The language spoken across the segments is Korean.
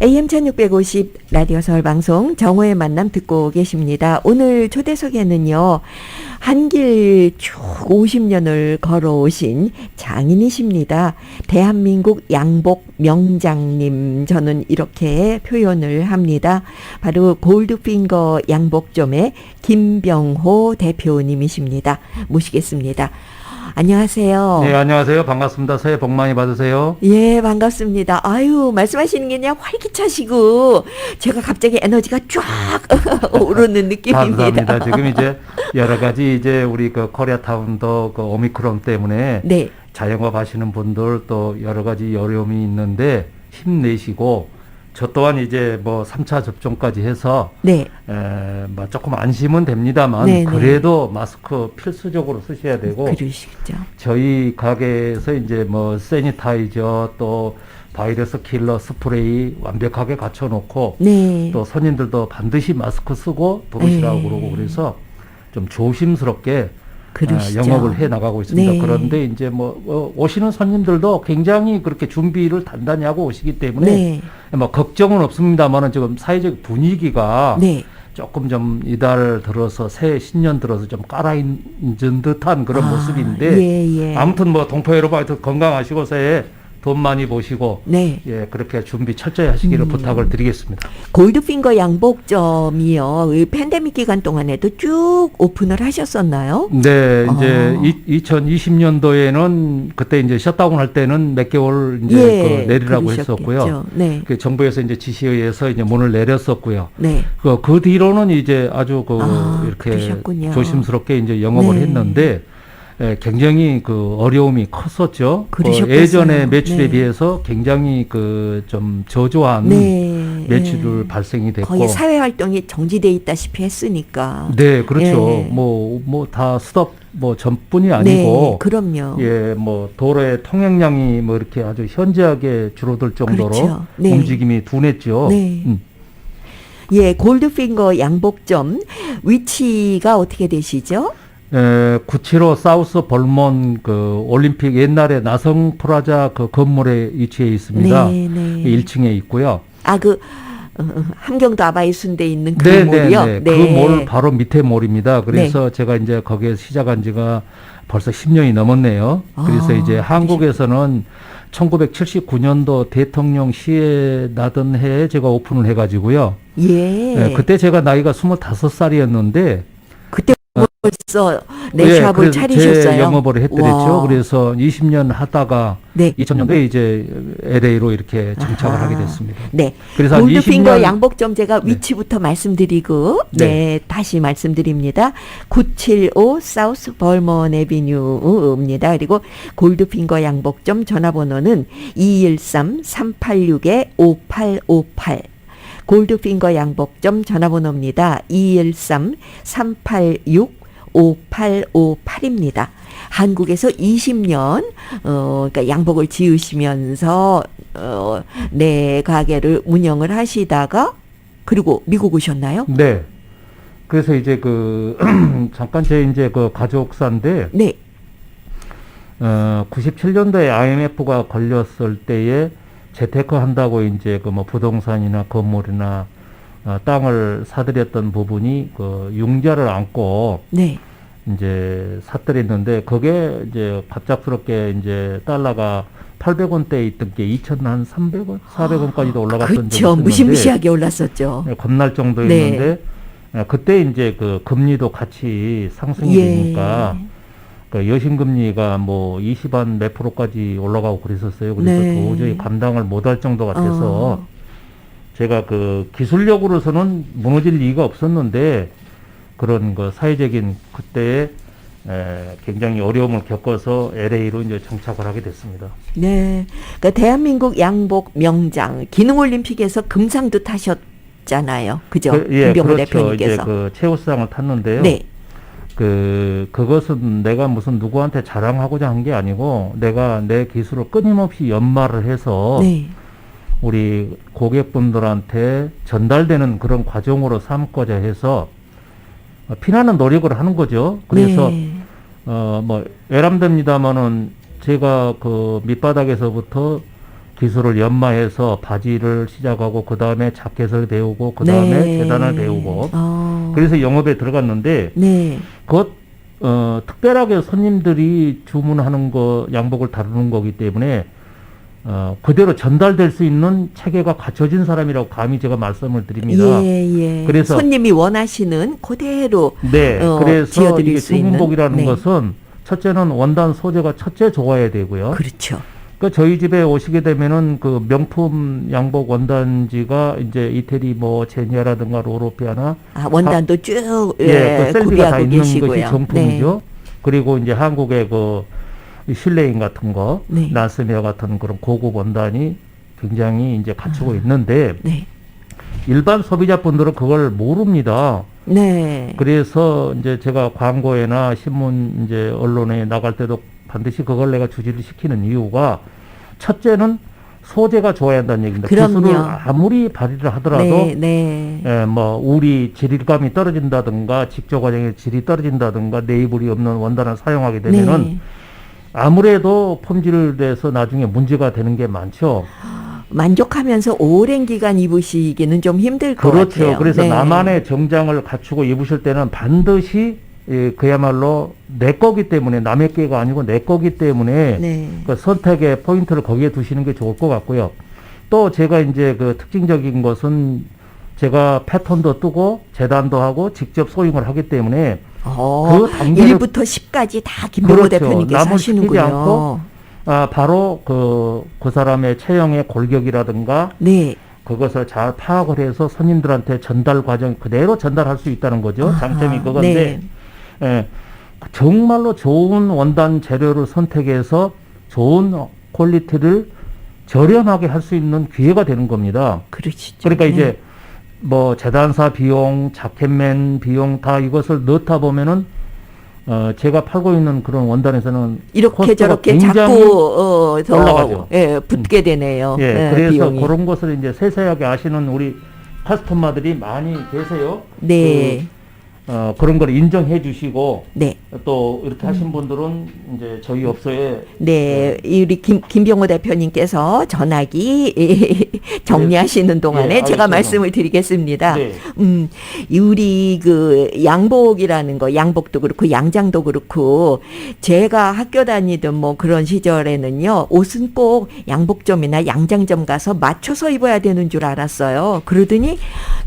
AM 1650 라디오 서울 방송 정호의 만남 듣고 계십니다. 오늘 초대석에는요. 한길 쭉 50년을 걸어오신 장인이십니다. 대한민국 양복 명장님 저는 이렇게 표현을 합니다. 바로 골드핑거 양복점의 김병호 대표님이십니다. 모시겠습니다. 안녕하세요. 네, 안녕하세요. 반갑습니다. 새해 복 많이 받으세요. 예, 반갑습니다. 아유, 말씀하시는 게 그냥 활기차시고, 제가 갑자기 에너지가 쫙 오르는 느낌입니다. 감사합니다. 지금 이제 여러 가지 이제 우리 그 코리아타운도 그 오미크론 때문에 네, 자영업 하시는 분들 또 여러 가지 어려움이 있는데 힘내시고 저 또한 이제 뭐 3차 접종까지 해서 네, 에, 뭐 조금 안심은 됩니다만 네, 네. 그래도 마스크 필수적으로 쓰셔야 되고 그러시죠. 저희 가게에서 이제 뭐 세니타이저 또 바이러스 킬러 스프레이 완벽하게 갖춰놓고 네, 또 손님들도 반드시 마스크 쓰고 들어오시라고 네. 그러고 그래서 좀 조심스럽게 그러시죠. 아, 영업을 해 나가고 있습니다. 네. 그런데 이제 뭐 어, 오시는 손님들도 굉장히 그렇게 준비를 단단히 하고 오시기 때문에 네, 뭐 걱정은 없습니다만은 지금 사회적 분위기가 네. 조금 좀 이달 들어서 새 신년 들어서 좀 깔아앉은 듯한 그런 아, 모습인데 예, 예. 아무튼 뭐 동포 여러분 건강하시고 새해 돈 많이 보시고 네. 예 그렇게 준비 철저히 하시기를 음. 부탁을 드리겠습니다. 골드핑거 양복점이요. 이 팬데믹 기간 동안에도 쭉 오픈을 하셨었나요? 네, 이제 아. 이, 2020년도에는 그때 이제 셧다운 할 때는 몇 개월 이제 그 내리라고 예, 그러셨겠죠. 했었고요. 네, 그 정부에서 이제 지시에 의해서 이제 문을 내렸었고요. 네. 그, 그 뒤로는 이제 아주 그 아, 이렇게 그러셨군요. 조심스럽게 이제 영업을 네. 했는데 예, 굉장히 그 어려움이 컸었죠. 그 그러셨겠어요. 예전에 매출에 네. 비해서 굉장히 그 좀 저조한 네. 매출을 예. 발생이 됐고 거의 사회 활동이 정지돼 있다시피 했으니까. 네, 그렇죠. 예. 뭐뭐 다 스톱 뭐 전뿐이 아니고 네, 그럼요. 예, 뭐 도로의 통행량이 뭐 이렇게 아주 현저하게 줄어들 정도로 그렇죠. 네. 움직임이 둔했죠. 네. 음. 예, 골드핑거 양복점 위치가 어떻게 되시죠? 에, 975 사우스 벌몬 그 올림픽 옛날에 나성 프라자 그 건물에 위치해 있습니다. 네, 네. 1층에 있고요. 아, 그 어, 함경도 아바이 순대 있는 그 네, 몰이요. 네, 네. 그몰 바로 밑에 몰입니다. 그래서 제가 이제 거기에 시작한 지가 벌써 10년이 넘었네요. 그래서 아, 이제 한국에서는 1979년도 대통령 시해 나던 해에 제가 오픈을 해가지고요. 예. 예, 그때 제가 나이가 25살이었는데 그때 벌써 내 예, 샵을 그래서 차리셨어요. 제 영업을. 와. 그래서 20년 하다가 네. 2000년도에 이제 LA로 이렇게 정착을 아하. 하게 됐습니다. 네. 그래서 한 골드핑거 20년 양복점 제가 네. 위치부터 말씀드리고 네. 네. 다시 말씀드립니다. 975 사우스 벌먼 에비뉴입니다. 그리고 골드핑거 양복점 전화번호는 213-386-5858 골드핑거 양복점 전화번호입니다. 213-386-5858입니다. 한국에서 20년 어 그러니까 양복을 지으시면서 어내 가게를 운영을 하시다가 그리고 미국 오셨나요? 네. 그래서 이제 그 잠깐 제 이제 그 가족사인데 네. 어 97년도에 IMF가 걸렸을 때에 재테크 한다고 이제 그 뭐 부동산이나 건물이나 어, 땅을 사들였던 부분이 그 융자를 안고 네. 이제 사들였는데 그게 이제 갑작스럽게 이제 달러가 800원대에 있던 게 2,300원, 400원까지도 올라갔던 적이. 있었는데 무시무시하게 올랐었죠. 네, 겁날 정도였는데 예, 그때 이제 그 금리도 같이 상승이 예. 되니까 그 여신금리가 뭐 20한 몇 프로까지 올라가고 그랬었어요. 그래서 네. 도저히 감당을 못할 정도 같아서 어. 제가 그 기술력으로서는 무너질 리가 없었는데 그런 그 사회적인 그때에 에, 굉장히 어려움을 겪어서 LA로 이제 정착을 하게 됐습니다. 네. 그러니까 대한민국 양복 명장 기능올림픽에서 금상도 타셨잖아요. 그죠? 그, 예, 김병호 그렇죠. 대표님께서. 이제 그 최우수상을 탔는데요. 네. 그 그것은 내가 무슨 누구한테 자랑하고자 한 게 아니고 내가 내 기술을 끊임없이 연마를 해서 네. 우리 고객분들한테 전달되는 그런 과정으로 삼고자 해서 어, 피나는 노력을 하는 거죠. 그래서 네. 어뭐 외람됩니다마는 제가 그 밑바닥에서부터 기술을 연마해서 바지를 시작하고 그 다음에 자켓을 배우고 그 다음에 네. 재단을 배우고 어. 그래서 영업에 들어갔는데 네. 그 어, 특별하게 손님들이 주문하는 거 양복을 다루는 거기 때문에 어, 그대로 전달될 수 있는 체계가 갖춰진 사람이라고 감히 제가 말씀을 드립니다. 예, 예. 그래서- 손님이 원하시는 그대로 네, 어, 그래서 이게 수 있는, 중분복이라는 네. 것은 첫째는 원단 소재가 첫째 좋아야 되고요. 그렇죠. 그 저희 집에 오시게 되면은 그 명품 양복 원단지가 이제 이태리 뭐 제니아라든가 로로피아나 아, 원단도 쭉 예, 예, 그 셀비가 다 있는 계시고요. 것이 정품이죠. 그리고 이제 한국의 그 실레인 같은 거, 네. 난스메어 같은 그런 고급 원단이 굉장히 이제 갖추고 있는데 네. 네. 일반 소비자분들은 그걸 모릅니다. 네. 그래서 이제 제가 광고에나 신문 이제 언론에 나갈 때도 반드시 그걸 내가 주지를 시키는 이유가 첫째는 소재가 좋아야 한다는 얘기입니다. 그럼요. 아무리 발휘를 하더라도 네, 네. 예, 뭐 우리 질감이 떨어진다든가 직조 과정의 질이 떨어진다든가 네이블이 없는 원단을 사용하게 되면은 네. 아무래도 품질돼서 나중에 문제가 되는 게 많죠. 만족하면서 오랜 기간 입으시기는 좀 힘들 것 그렇죠. 같아요. 그래서 네. 나만의 정장을 갖추고 입으실 때는 반드시 예, 그야말로 내 거기 때문에 남의 게가 아니고 내 거기 때문에 네. 그 선택의 포인트를 거기에 두시는 게 좋을 것 같고요. 또 제가 이제 그 특징적인 것은 제가 패턴도 뜨고 재단도 하고 직접 소잉을 하기 때문에 어, 그 단계를 1부터 10까지 다 김병호 그렇죠. 대표님께서 하시는군요. 않고 아, 바로 그, 그 사람의 체형의 골격이라든가 네. 그것을 잘 파악을 해서 손님들한테 전달 과정 그대로 전달할 수 있다는 거죠. 아하, 장점이 그건데 네. 예, 정말로 좋은 원단 재료를 선택해서 좋은 퀄리티를 저렴하게 할 수 있는 기회가 되는 겁니다. 그러시죠. 그러니까 네. 이제 뭐 재단사 비용, 자켓맨 비용 다 이것을 넣다 보면은 어 제가 팔고 있는 그런 원단에서는 이렇게 저렇게 자꾸 어, 더 올라가죠. 예, 붙게 되네요. 예, 예, 그래서 비용이. 그런 것을 이제 세세하게 아시는 우리 커스터마들이 많이 계세요. 네. 그, 어, 그런 걸 인정해 주시고 네. 또 이렇게 음. 하신 분들은 이제 저희 업소에 네, 이 우리 김, 김병호 대표님께서 전화기 정리하시는 동안에 예, 제가 알겠습니다. 말씀을 드리겠습니다. 네. 음, 이 우리 그 양복이라는 거, 양복도 그렇고 양장도 그렇고 제가 학교 다니던 뭐 그런 시절에는요, 옷은 꼭 양복점이나 양장점 가서 맞춰서 입어야 되는 줄 알았어요. 그러더니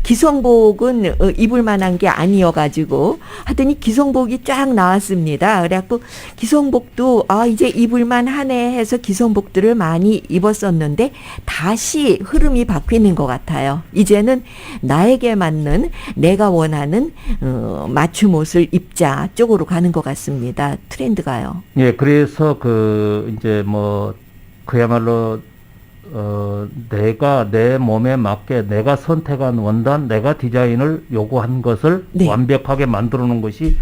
기성복은 어, 입을 만한 게 아니어가지고 하더니 기성복이 쫙 나왔습니다. 그래갖고 기성복도 아 이제 입을만 하네 해서 기성복들을 많이 입었었는데 다시 흐름이 바뀌는 것 같아요. 이제는 나에게 맞는 내가 원하는 어, 맞춤 옷을 입자 쪽으로 가는 것 같습니다. 트렌드가요. 예, 그래서 그 이제 뭐 그야말로 어 내가 내 몸에 맞게 내가 선택한 원단, 내가 디자인을 요구한 것을 네. 완벽하게 만들어 놓은 것이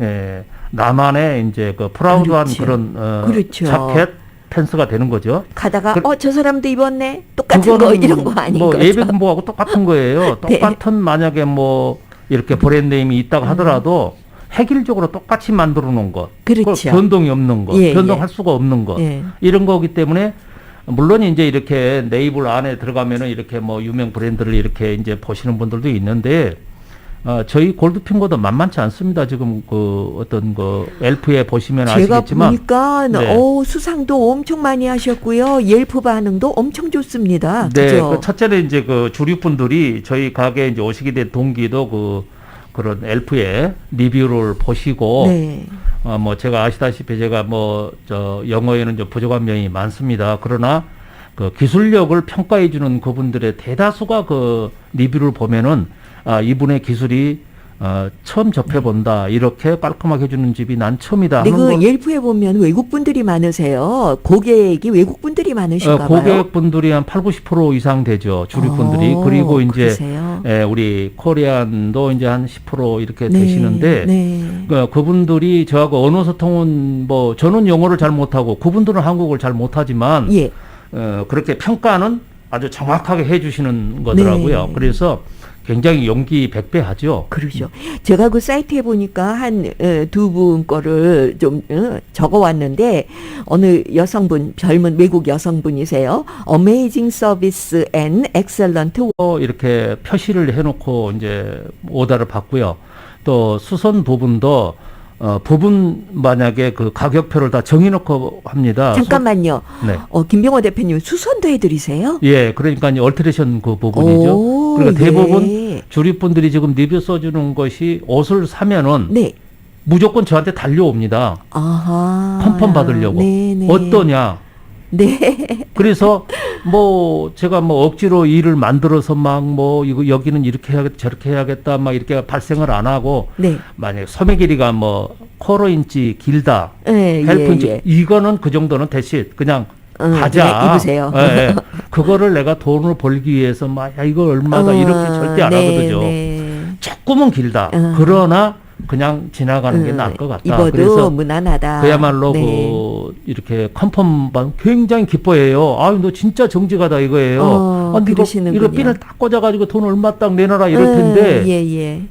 예, 나만의 이제 그 프라우드한 그렇죠. 그런 어, 그렇죠. 자켓 펜스가 되는 거죠. 가다가 그- 어저 사람도 입었네 똑같은 거 이런 거 아닌 뭐 거죠. 예비 군복하고 똑같은 거예요. 네. 똑같은 만약에 뭐 이렇게 브랜드 네임이 있다고 하더라도 획일적으로 똑같이 만들어 놓은 것. 그렇죠. 변동이 없는 것. 예, 변동할 예. 수가 없는 것. 예. 이런 거기 때문에 물론 이제 이렇게 네이블 안에 들어가면은 이렇게 뭐 유명 브랜드를 이렇게 이제 보시는 분들도 있는데 어, 저희 골드핑거도 만만치 않습니다. 지금 그 어떤 그 엘프에 보시면 제가 아시겠지만 보니까 네. 어, 수상도 엄청 많이 하셨고요. 옐프 반응도 엄청 좋습니다. 네, 그죠? 그 첫째는 이제 그 주류 분들이 저희 가게에 이제 오시게 된 동기도 그 그런 엘프의 리뷰를 보시고 네. 어, 뭐 제가 아시다시피 제가 뭐 저 영어에는 좀 부족한 면이 많습니다. 그러나 그 기술력을 평가해 주는 그분들의 대다수가 그 리뷰를 보면은 아 이분의 기술이 어, 처음 접해 본다 이렇게 깔끔하게 해주는 집이 난 처음이다. 근데 그 걸- 옐프에 보면 외국 분들이 많으세요. 고객이 외국 분들이 어, 많으신가 봐요. 고객분들이 한 8, 90% 이상 되죠. 주류분들이 어, 그리고 이제 그러세요? 예, 우리 코리안도 이제 한 10% 이렇게 네, 되시는데 네. 그, 그분들이 저하고 언어 소통은 뭐 저는 영어를 잘 못하고 그분들은 한국어를 잘 못하지만 예. 어, 그렇게 평가는 아주 정확하게 해주시는 거더라고요. 네. 그래서 굉장히 용기 백배하죠. 그러죠. 제가 그 사이트에 보니까 한 두 분 거를 좀 어, 적어 왔는데 어느 여성분 젊은 외국 여성분이세요. Amazing Service and Excellent 또 이렇게 표시를 해놓고 이제 오다를 받고요. 또 수선 부분도 어, 부분 만약에 그 가격표를 다 정해놓고 합니다. 잠깐만요. 소- 네. 어, 김병호 대표님 수선도 해드리세요? 예, 그러니까 이제 얼터레이션 그 부분이죠. 오, 그러니까 대부분 예. 주립분들이 지금 리뷰 써주는 것이 옷을 사면은 네. 무조건 저한테 달려옵니다. 아하. 펌펌 받으려고. 네, 네. 어떠냐? 네. 그래서 뭐 제가 뭐 억지로 일을 만들어서 막 뭐 이거 여기는 이렇게 해야겠다 저렇게 해야겠다 막 이렇게 발생을 안 하고 네. 만약에 소매 길이가 뭐 코로 인치 길다 예, 헬프 예, 인치 예. 이거는 그 정도는 대신 그냥 응, 가자 입으세요. 예, 예. 그거를 내가 돈을 벌기 위해서 막 야 이거 얼마다 어, 이렇게 절대 안 네, 하거든요 네. 조금은 길다 어. 그러나 그냥 지나가는 게 음, 나을 것 같다 입어도 그래서 무난하다. 그야말로 네. 그 이렇게 컨펌반 굉장히 기뻐해요. 아유 너 진짜 정직하다 이거예요. 어, 아, 그러시는군요. 이거 핀을 딱 꽂아가지고 돈 얼마 딱 내놔라 이럴 음, 텐데 예, 예.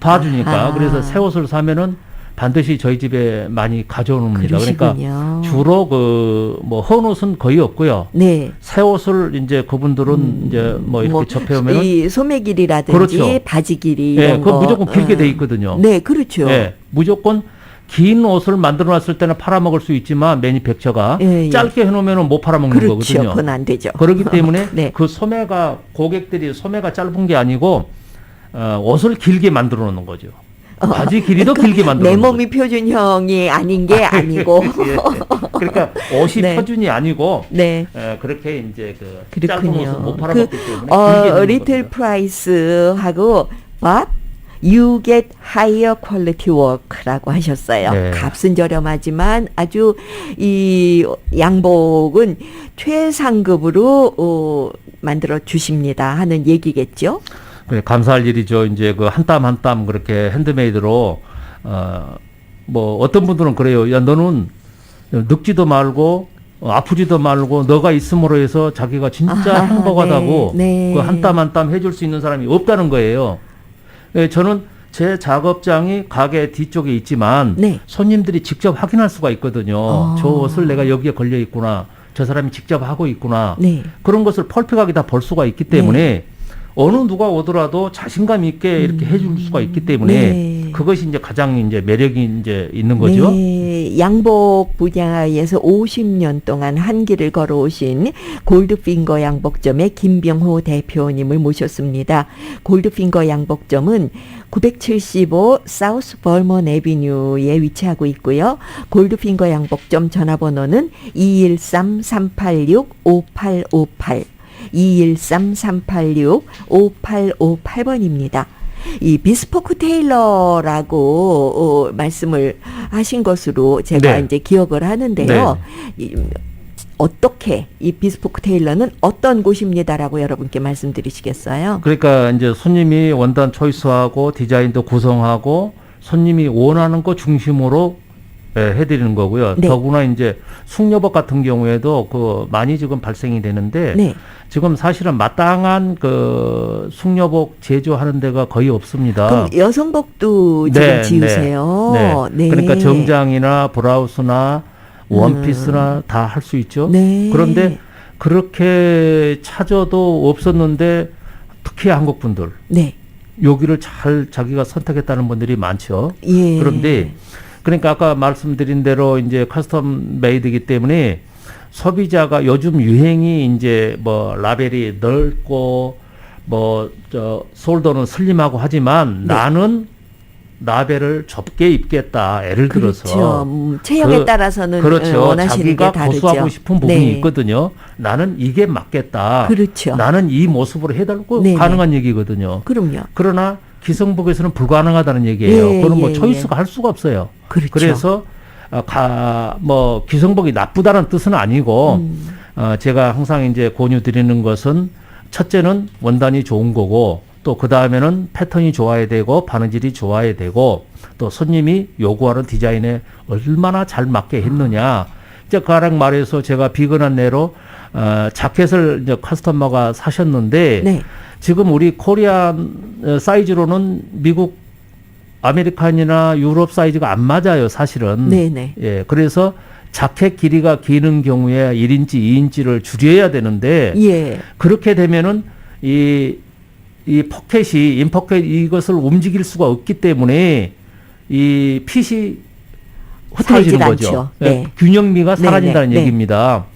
봐주니까 아하. 그래서 새 옷을 사면은 반드시 저희 집에 많이 가져옵니다. 그러니까. 주로 그 뭐 헌옷은 거의 없고요. 네. 새 옷을 이제 그분들은 이제 뭐 이렇게 접해오면은 이 소매 길이라든지 그렇죠. 바지 길이 예, 이런 그거 거. 무조건 길게 음. 돼 있거든요. 네, 그렇죠. 예, 무조건 긴 옷을 만들어 놨을 때는 팔아먹을 수 있지만 매니팩처가 예, 예. 짧게 해놓으면은 못 팔아먹는 그렇죠. 거거든요. 그건 안 되죠. 그렇기 때문에 네. 그 소매가 고객들이 소매가 짧은 게 아니고 어, 옷을 길게 만들어 놓는 거죠. 바지 길이도 그러니까 길게 만들어 내 몸이 표준형이 아닌 게 거죠. 아니고. 예, 예. 그러니까 옷이 네. 표준이 아니고 네. 에, 그렇게 이제 그 그렇군요. 못그 팔아먹기 때문에 길게 어, 리틀. 프라이스하고 but you get higher quality work라고 하셨어요. 네. 값은 저렴하지만 아주 이 양복은 최상급으로 어, 만들어 주십니다 하는 얘기겠죠. 그래, 감사할 일이죠. 이제 그 한 땀 한 땀 그렇게 핸드메이드로 어 뭐 어떤 분들은 그래요. 야 너는 늙지도 말고 어, 아프지도 말고 너가 있음으로 해서 자기가 진짜 아하, 행복하다고 네, 네. 그한 땀 한 땀 해줄 수 있는 사람이 없다는 거예요. 예, 저는 제 작업장이 가게 뒤쪽에 있지만 네. 손님들이 직접 확인할 수가 있거든요. 아. 저 옷을 내가 여기에 걸려 있구나. 저 사람이 직접 하고 있구나. 네. 그런 것을 펄펙하게 다 볼 수가 있기 때문에 어느 누가 오더라도 자신감 있게 이렇게 해줄 수가 있기 때문에 네. 그것이 이제 가장 이제 매력이 이제 있는 거죠. 네, 양복 분야에서 50년 동안 한 길을 걸어오신 골드핑거 양복점의 김병호 대표님을 모셨습니다. 골드핑거 양복점은 975 사우스 벌먼 에비뉴에 위치하고 있고요. 골드핑거 양복점 전화번호는 213-386-5858 213-386-5858번입니다. 이 비스포크 테일러라고 어, 말씀을 하신 것으로 제가 네. 이제 기억을 하는데요. 이, 어떻게 이 비스포크 테일러는 어떤 곳입니다라고 여러분께 말씀드리시겠어요? 그러니까 이제 손님이 원단 초이스하고 디자인도 구성하고 손님이 원하는 거 중심으로 예, 해드리는 거고요. 네. 더구나 이제 숙녀복 같은 경우에도 그 많이 지금 발생이 되는데 네. 지금 사실은 마땅한 그 숙녀복 제조하는 데가 거의 없습니다. 그럼 여성복도 지금 네, 지으세요? 네. 그러니까 정장이나 브라우스나 원피스나 다할 수 있죠. 음. 네. 그런데 그렇게 찾아도 없었는데 특히 한국 분들 네. 여기를 잘 자기가 선택했다는 분들이 많죠. 예. 그런데 그러니까 아까 말씀드린 대로 이제 커스텀 메이드이기 때문에 소비자가 요즘 유행이 이제 뭐 라벨이 넓고 뭐 저 솔더는 슬림하고 하지만 네. 나는 라벨을 좁게 입겠다. 예를 들어서 그렇죠. 음, 체형에 그- 따라서는 그렇죠. 어, 원하시는 자기가 게 다르죠. 고수하고 싶은 부분이 네. 있거든요. 나는 이게 맞겠다. 그렇죠. 나는 이 모습으로 해달고 네네. 가능한 얘기거든요. 그럼요. 그러나 기성복에서는 불가능하다는 얘기예요. 예, 그건 뭐 예, 초이스가 할 수가 없어요. 그렇죠. 그래서 어, 가, 뭐 기성복이 나쁘다는 뜻은 아니고 음. 어, 제가 항상 이제 권유 드리는 것은 첫째는 원단이 좋은 거고 또 그 다음에는 패턴이 좋아야 되고 바느질이 좋아야 되고 또 손님이 요구하는 디자인에 얼마나 잘 맞게 했느냐. 이제 가령 말해서 제가 비근한 내로 어, 자켓을 이제 커스터머가 사셨는데 네. 지금 우리 코리안 어, 사이즈로는 미국 아메리칸이나 유럽 사이즈가 안 맞아요, 사실은. 네네. 예, 그래서 자켓 길이가 기는 경우에 1인치, 2인치를 줄여야 되는데 예. 그렇게 되면은 이, 이 포켓이 인포켓 이것을 움직일 수가 없기 때문에 이 핏이 흩어지는 거죠. 예, 네. 균형미가 네, 사라진다는 네, 네. 얘기입니다.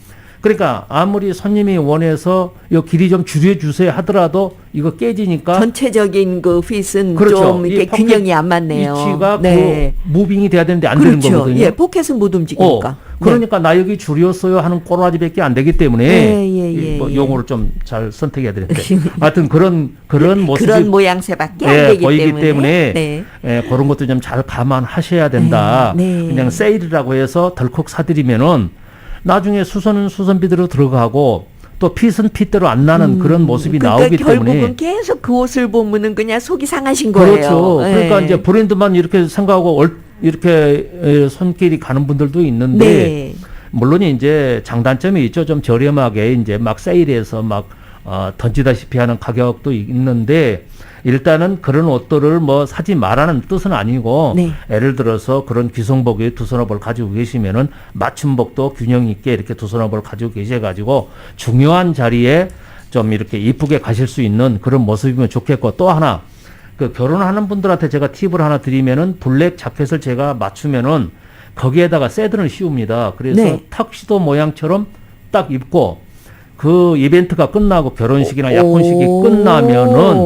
그러니까 아무리 손님이 원해서 이 길이 좀 줄여주세요 하더라도 이거 깨지니까 전체적인 그 핏은 그렇죠. 좀 이렇게 균형이 안 맞네요. 위치가 네. 그 무빙이 돼야 되는데 안 되는 그렇죠. 거거든요. 예, 포켓은 못 움직이니까. 어, 그러니까 나 여기 줄였어요 하는 꼬라지밖에 안 되기 때문에 예, 예, 예, 이뭐 예. 용어를 좀 잘 선택해야 되는데 하여튼 그런 그런 네. 모습이 그런 모양새밖에 예, 안 되기 보이기 때문에. 때문에 네. 예, 그런 것도 좀 잘 감안하셔야 된다. 네, 네. 그냥 세일이라고 해서 덜컥 사드리면은 나중에 수선은 수선비대로 들어가고 또 핏은 핏대로 안 나는 그런 모습이 그러니까 나오기 결국은 때문에 계속 그 옷을 보면은 그냥 속이 상하신 거예요. 그렇죠. 그러니까 예. 이제 브랜드만 이렇게 생각하고 얼- 이렇게 에, 손길이 가는 분들도 있는데 네. 물론 이제 장단점이 있죠. 좀 저렴하게 이제 막 세일해서 막 어, 던지다시피 하는 가격도 있는데 일단은 그런 옷들을 뭐 사지 말라는 뜻은 아니고 네. 예를 들어서 그런 기성복에 두서너 벌 가지고 계시면은 맞춤복도 균형 있게 이렇게 두 서너 벌 가지고 계셔 가지고 중요한 자리에 좀 이렇게 이쁘게 가실 수 있는 그런 모습이면 좋겠고 또 하나 그 결혼하는 분들한테 제가 팁을 하나 드리면은 블랙 자켓을 제가 맞추면은 거기에다가 세든을 씌웁니다. 그래서 네. 턱시도 모양처럼 딱 입고 그 이벤트가 끝나고 결혼식이나 약혼식이 오. 끝나면은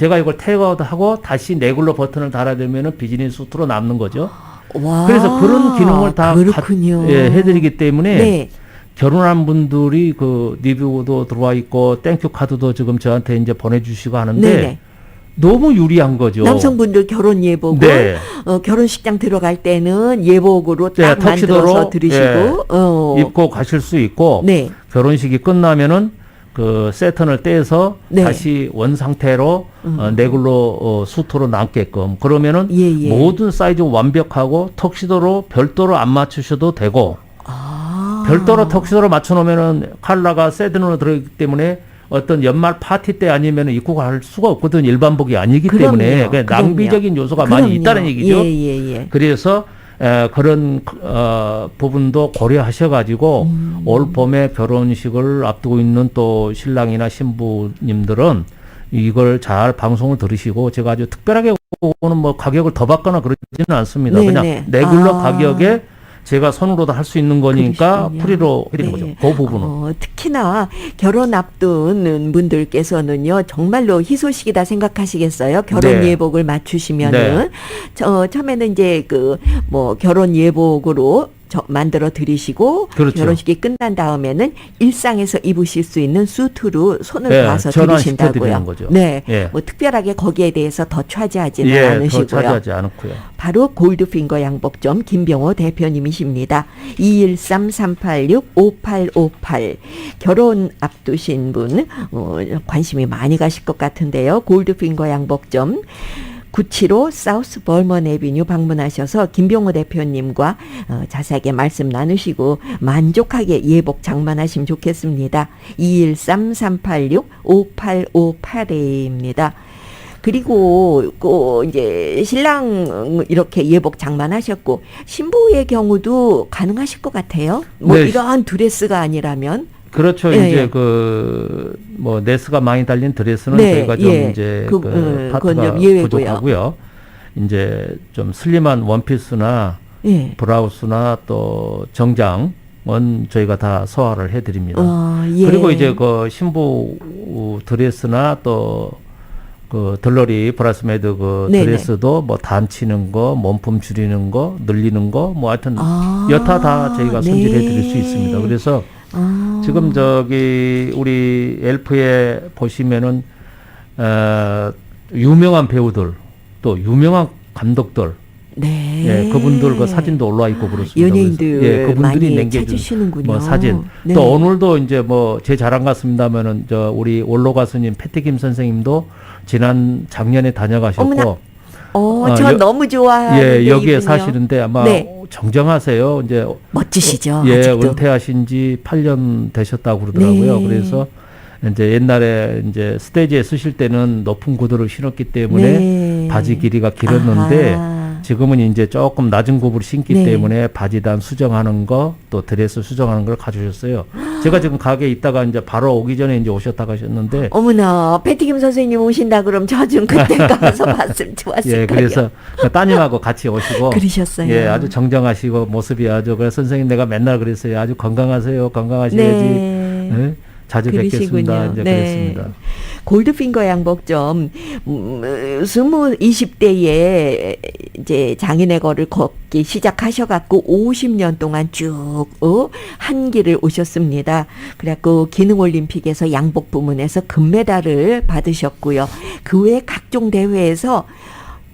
제가 이걸 테이크아웃하고 다시 네글로 버튼을 달아두면은 비즈니스 수트로 남는 거죠. 와. 그래서 그런 기능을 다 그렇군요. 가- 예, 해드리기 때문에 네. 결혼한 분들이 그 리뷰도 들어와 있고 땡큐 카드도 지금 저한테 이제 보내주시고 하는데 네네. 너무 유리한 거죠. 남성분들 결혼 예복을 네. 어, 결혼식장 들어갈 때는 예복으로 네, 딱 턱시도로, 만들어서 들으시고 예, 어. 입고 가실 수 있고 네. 결혼식이 끝나면은 그 세턴을 떼서 네. 음. 다시 원 상태로 어, 네글로 어, 수트로 남게끔 그러면은 예, 예. 모든 사이즈 완벽하고 턱시도로 별도로 안 맞추셔도 되고 아. 별도로 턱시도로 맞춰놓으면은 컬러가 세든으로 들어있기 때문에 어떤 연말 파티 때 아니면 입고 갈 수가 없거든 일반복이 아니기 그럼요. 때문에 그럼요. 낭비적인 요소가 많이 그럼요. 있다는 얘기죠. 예, 예, 예. 그래서 에, 그런 어, 부분도 고려하셔가지고 음. 올 봄에 결혼식을 앞두고 있는 또 신랑이나 신부님들은 이걸 잘 방송을 들으시고 제가 아주 특별하게 오는 뭐 가격을 더 받거나 그러지는 않습니다. 네, 그냥 네. 레귤러 아. 가격에 제가 손으로도 할 수 있는 거니까 그러시군요. 프리로 해드리는 네. 거죠. 그 부분은. 어, 특히나 결혼 앞두는 분들께서는요 정말로 희소식이다 생각하시겠어요. 결혼 네. 예복을 맞추시면은 저 처음에는 이제 그 뭐 결혼 예복으로 저, 만들어 드리시고 그렇죠. 결혼식이 끝난 다음에는 일상에서 입으실 수 있는 수트로 손을 네, 봐서 드리신다고요. 네, 예. 뭐 특별하게 거기에 대해서 더 차지하지는 예, 더 않으시고요. 차지하지 않고요. 바로 골드핑거 양복점 김병호 대표님이십니다. 213-386-5858 결혼 앞두신 분 어, 관심이 많이 가실 것 같은데요. 골드핑거 양복점 975 사우스 벌먼 에비뉴 방문하셔서 김병호 대표님과 어, 자세하게 말씀 나누시고 만족하게 예복 장만하시면 좋겠습니다. 213-386-5858입니다. 그리고 그 이제 신랑 이렇게 예복 장만하셨고 신부의 경우도 가능하실 것 같아요. 뭐 네. 이러한 드레스가 아니라면 그렇죠. 예, 이제 예. 그뭐 네스가 많이 달린 드레스는 네, 저희가 좀 예. 이제 그, 그, 어, 파트가. 부족하고요. 이제 좀 슬림한 원피스나 예. 브라우스나 또 정장은 저희가 다 소화를 해드립니다. 어, 예. 그리고 이제 그 신부 드레스나 또 그 덜러리 브라스메드 그 네네. 드레스도 뭐 단치는 거, 몸품 줄이는 거, 늘리는 거, 뭐 하여튼 아, 여타 다 저희가 손질해 드릴 수 네. 있습니다. 그래서 아, 지금 저기 우리 엘프에 보시면은 어, 유명한 배우들 또 유명한 감독들 네. 예, 그분들 그 사진도 올라와 있고 그렇습니다. 연예인들 그래서, 예, 그분들이 찾으시는군요. 뭐 사진 네. 또 오늘도 이제 뭐 제 자랑 같습니다면은 저 우리 원로 가수님 패티김 선생님도 지난 작년에 다녀가셨고 어머나, 어, 어, 저 여- 너무 좋아하는 예 여기에. 사시는데 아마 네. 정정하세요 이제 멋지시죠. 예, 아직도. 은퇴하신 지 8년 되셨다고 그러더라고요. 네. 그래서 이제 옛날에 이제 스테이지에 쓰실 때는 높은 구두를 신었기 때문에 네. 바지 길이가 길었는데 아하. 지금은 이제 조금 낮은 굽을 신기 네. 때문에 바지단 수정하는 거 또 드레스 수정하는 걸 가져오셨어요. 제가 지금 가게에 있다가 이제 바로 오기 전에 이제 오셨다가 하셨는데 어머나 패티김 선생님 오신다 그럼 저 좀 그때 가서 봤으면 좋았을 예, 거예요. 그래서 그 따님하고 같이 오시고 그러셨어요. 예, 아주 정정하시고 모습이 아주 그래 선생님 내가 맨날 그랬어요. 아주 건강하세요. 건강하셔야지. 네. 예? 자주 뵙겠습니다. 그러시군요. 이제 네. 그랬습니다. 골드핑거 양복점 음, 스무 20대에 이제 장인의 거를 걷기 시작하셔 갖고 50년 동안 쭉 어, 한 길을 오셨습니다. 그래갖고 기능 올림픽에서 양복 부문에서 금메달을 받으셨고요. 그 외에 각종 대회에서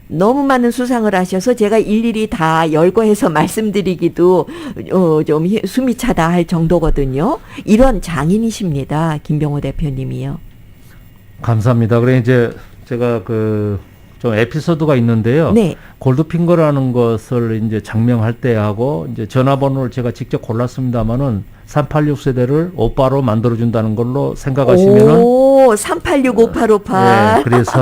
너무 많은 수상을 하셔서 제가 일일이 다 열거해서 말씀드리기도 어, 좀 히- 숨이 차다 할 정도거든요. 이런 장인이십니다. 김병호 대표님이요. 감사합니다. 그래 이제 제가 그 좀 에피소드가 있는데요. 네. 골드핑거라는 것을 이제 장명할 때 하고 이제 전화번호를 제가 직접 골랐습니다만은 386 세대를 오빠로 만들어 준다는 걸로 생각하시면은 오, 3865858. 예, 그래서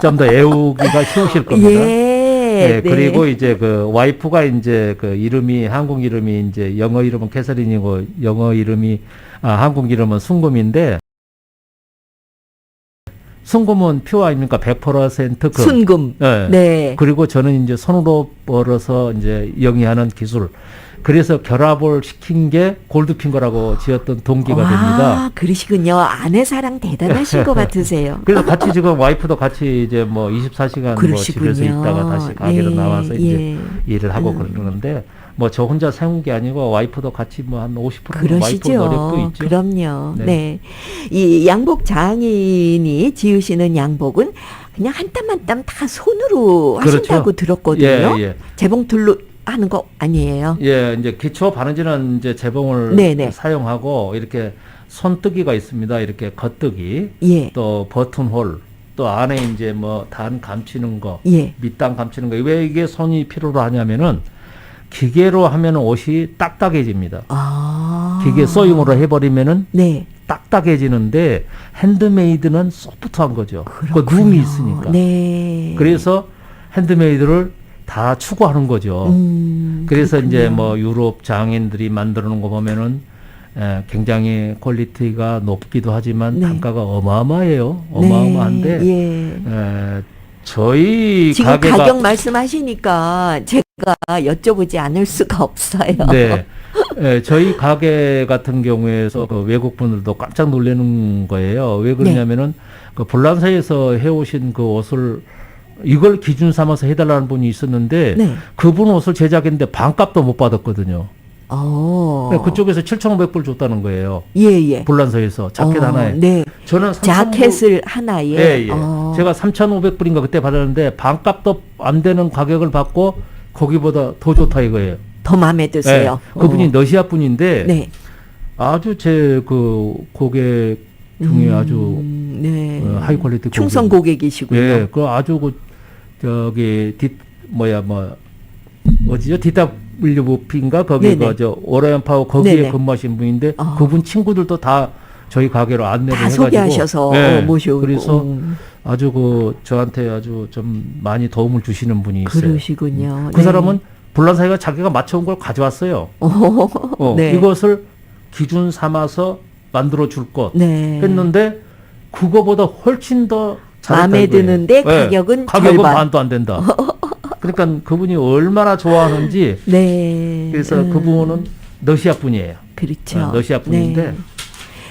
좀 더 애우기가 쉬우실 겁니다. 예. 예, 네. 그리고 이제 그 와이프가 이제 그 이름이 한국 이름이 이제 영어 이름은 캐서린이고 영어 이름이 아 한국 이름은 순금인데 순금은 표 아닙니까? 100% 금. 순금. 예. 네. 그리고 저는 이제 손으로 벌어서 이제 영위하는 기술. 그래서 결합을 시킨 게 골드핑거라고 지었던 동기가 와, 됩니다. 그러시군요. 아내 사랑 대단하신 것 같으세요. 그래서 같이 지금 와이프도 같이 이제 뭐 24시간 뭐. 집에서 있다가 다시 가게로 예, 나와서 이제 예. 일을 하고 음. 그러는데 뭐 저 혼자 세운 게 아니고 와이프도 같이 뭐 한 50%는 와이프. 노력도 있죠. 그럼요. 네. 네. 이 양복 장인이 지으시는 양복은 그냥 한 땀 한 땀 다 손으로 그렇죠. 하신다고 들었거든요. 예, 예. 재봉틀로 하는 거 아니에요? 예, 이제 기초 바느질은 이제 재봉을 네네. 사용하고 이렇게 손뜨기가 있습니다. 이렇게 겉뜨기, 예. 또 버튼홀, 또 안에 이제 뭐 단 감추는 거, 예. 밑단 감추는 거. 왜 이게 손이 필요로 하냐면은 기계로 하면 옷이 딱딱해집니다. 아. 기계 소임으로 해버리면은 네. 딱딱해지는데 핸드메이드는 소프트한 거죠. 그. 룸이 있으니까. 네. 그래서 핸드메이드를 다 추구하는 거죠. 음, 그래서 이제 그렇군요. 뭐 유럽 장인들이 만들어 놓은 거 보면은 에, 굉장히 퀄리티가 높기도 하지만 네. 단가가 어마어마해요. 네, 어마어마한데 예. 에, 저희 지금 가게가 가격 말씀하시니까 제가 여쭤보지 않을 수가 없어요. 네. 예, 저희 가게 같은 경우에서 그 외국 분들도 깜짝 놀라는 거예요. 왜 그러냐면은 그 불란서에서 해오신 그 옷을 이걸 기준 삼아서 해달라는 분이 있었는데 네. 그분 옷을 제작했는데 반값도 못 받았거든요. 어. 그쪽에서 7,500불 줬다는 거예요. 예, 예. 불란서에서 자켓 어, 하나에. 네. 저는 3,500 자켓을 하나에. 예, 예. 어. 제가 3,500불인가 그때 받았는데 반값도 안 되는 가격을 받고 거기보다 더 좋다 이거예요. 더 마음에 드세요. 예, 그분이 어. 러시아 분인데 네. 아주 제 그 고객 중에 음, 아주 네. 어, 하이 퀄리티 충성 고객. 고객이시군요. 예, 그 아주 그 저기 뒷 뭐야 뭐 어디죠? DWP인가 거기. 그저 오라이언 파워 거기에 네네. 근무하신 분인데 아. 그분 친구들도 다 저희 가게로 안내를 다 해가지고 소개하셔서 예, 어, 모셔오고. 그래서 음, 아주 그 저한테 아주 좀 많이 도움을 주시는 분이 있어요. 그러시군요. 그 네. 사람은 불란 사이가 자기가 맞춰온 걸 가져왔어요. 어, 어, 네. 이것을 기준 삼아서 만들어 줄 것 네. 했는데 그거보다 훨씬 더 마음에. 드는데 예, 가격은 가격은 절반. 반도 안 된다. 그러니까 그분이 얼마나 좋아하는지 네. 그래서 음, 그분은 러시아 분이에요. 그렇죠. 어, 러시아 분인데 네.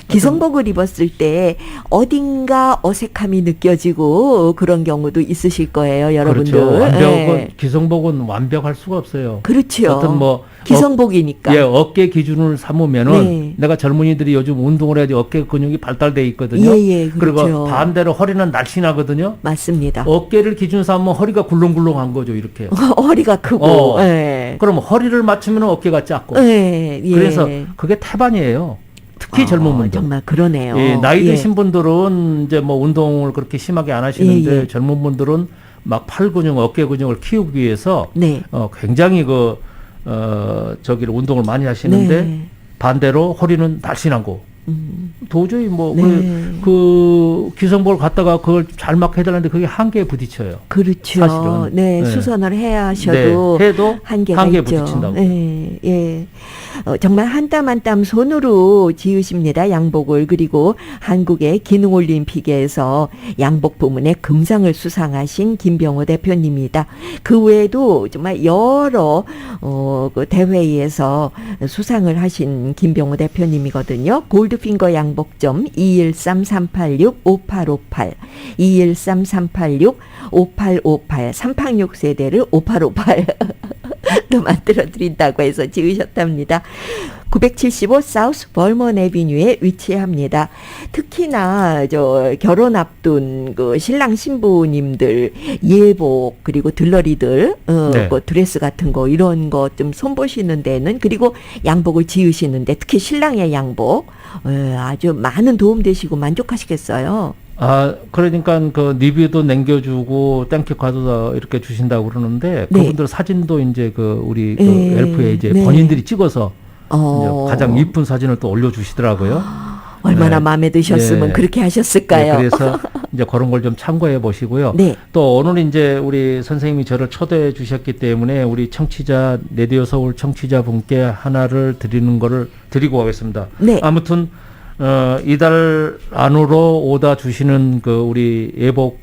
기성복을 입었을 때 어딘가 어색함이 느껴지고 그런 경우도 있으실 거예요, 여러분들. 그렇죠. 완벽은 예. 기성복은 완벽할 수가 없어요. 그렇죠. 어떤 뭐 기성복이니까. 예, 어깨 기준을 삼으면은 네. 내가 젊은이들이 요즘 운동을 해야지 어깨 근육이 발달돼 있거든요. 예, 예, 그렇죠. 리고 반대로 허리는 날씬하거든요. 맞습니다. 어깨를 기준 삼으면 허리가 굴렁굴렁한 거죠, 이렇게. 허리가 크고. 어. 예. 그럼 허리를 맞추면 어깨가 작고. 예, 예. 그래서 그게 태반이에요. 특히 아, 젊은 분들. 정말 그러네요. 예, 나이 예. 드신 분들은 이제 뭐 운동을 그렇게 심하게 안 하시는데 예, 예. 젊은 분들은 막 팔 근육, 어깨 근육을 키우기 위해서 네. 어, 굉장히 그, 어, 저기를 운동을 많이 하시는데 네. 반대로 허리는 날씬하고 음. 도저히 뭐그 네. 그 기성복을 갖다가 그걸 잘 막 해 달라는데 그게 한계에 부딪혀요. 그렇죠. 사실은. 네, 네. 수선을 해야 하셔도 네, 해도 한계가 한계에 있죠. 부딪힌다고. 예, 예. 어, 정말 한 땀 한 땀 손으로 지으십니다. 양복을. 그리고 한국의 기능 올림픽에서 양복 부문에 금상을 수상하신 김병호 대표님이다. 그 외에도 정말 여러 어, 그 대회에서 수상을 하신 김병호 대표님이거든요. 골드 핑거 양복점 213-386-5858 213-386-5858 386 세대를 5858 또 만들어 드린다고 해서 지으셨답니다. 975 사우스 벌먼 에비뉴에 위치합니다. 특히나 저 결혼 앞둔 그 신랑 신부님들 예복 그리고 들러리들 어, 네. 뭐 드레스 같은 거 이런 거 좀 손보시는 데는 그리고 양복을 지으시는데 특히 신랑의 양복 어, 아주 많은 도움 되시고 만족하시겠어요. 아 그러니까 그 리뷰도 남겨주고 땡큐 카드도 이렇게 주신다고 그러는데 네. 그분들 사진도 이제 그 우리 그 네, 엘프에 이제 네. 본인들이 찍어서 어, 이제 가장 이쁜 사진을 또 올려주시더라고요. 얼마나 네. 마음에 드셨으면 네. 그렇게 네, 하셨을까요? 그래서 이제 그런 걸 좀 참고해 보시고요. 네. 또 오늘 이제 우리 선생님이 저를 초대해 주셨기 때문에 우리 청취자 레디오 서울 청취자 분께 하나를 드리는 거를 드리고 가겠습니다. 네. 아무튼 어, 이달 안으로 오다 주시는 그 우리 예복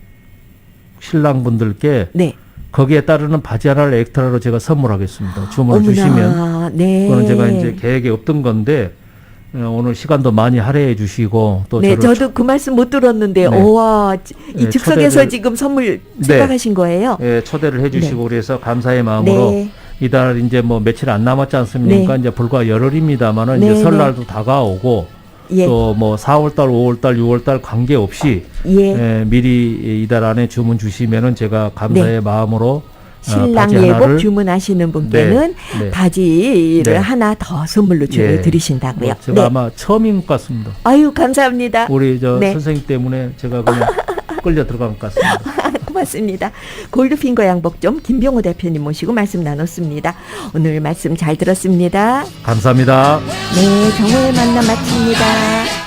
신랑 분들께 네. 거기에 따르는 바지 하나를 엑스트라로 제가 선물하겠습니다. 주문을 주시면 어머나, 네. 그거는 제가 이제 계획에 없던 건데 어, 오늘 시간도 많이 할애해 주시고 또 네, 저도 그 말씀 못 들었는데, 네. 우와, 이 네, 즉석에서 초대를- 지금 선물 네. 생각하신 거예요? 예, 초대를 해주시고 그래서 감사의 마음으로 네. 이달 이제 뭐 며칠 안 남았지 않습니까? 네. 이제 불과 열흘입니다만은 네, 이제 네. 설날도 다가오고 예, 또뭐 4월달, 5월달, 6월달 관계 없이 예. 예, 미리 이달 안에 주문 주시면은 제가 감사의 마음으로 어, 신랑 바지 예복 주문하시는 분께는 네, 네. 바지를 네. 하나 더 선물로 주, 예. 드리신다고요. 뭐 제가 네. 아마 처음인 것 같습니다. 아유, 감사합니다. 우리 저 네. 선생님 때문에 제가 그냥 끌려 들어간 것 같습니다. 고맙습니다. 골드핑거 양복점 김병호 대표님 모시고 말씀 나눴습니다. 오늘 말씀 잘 들었습니다. 감사합니다. 네, 정오의 만남 마칩니다.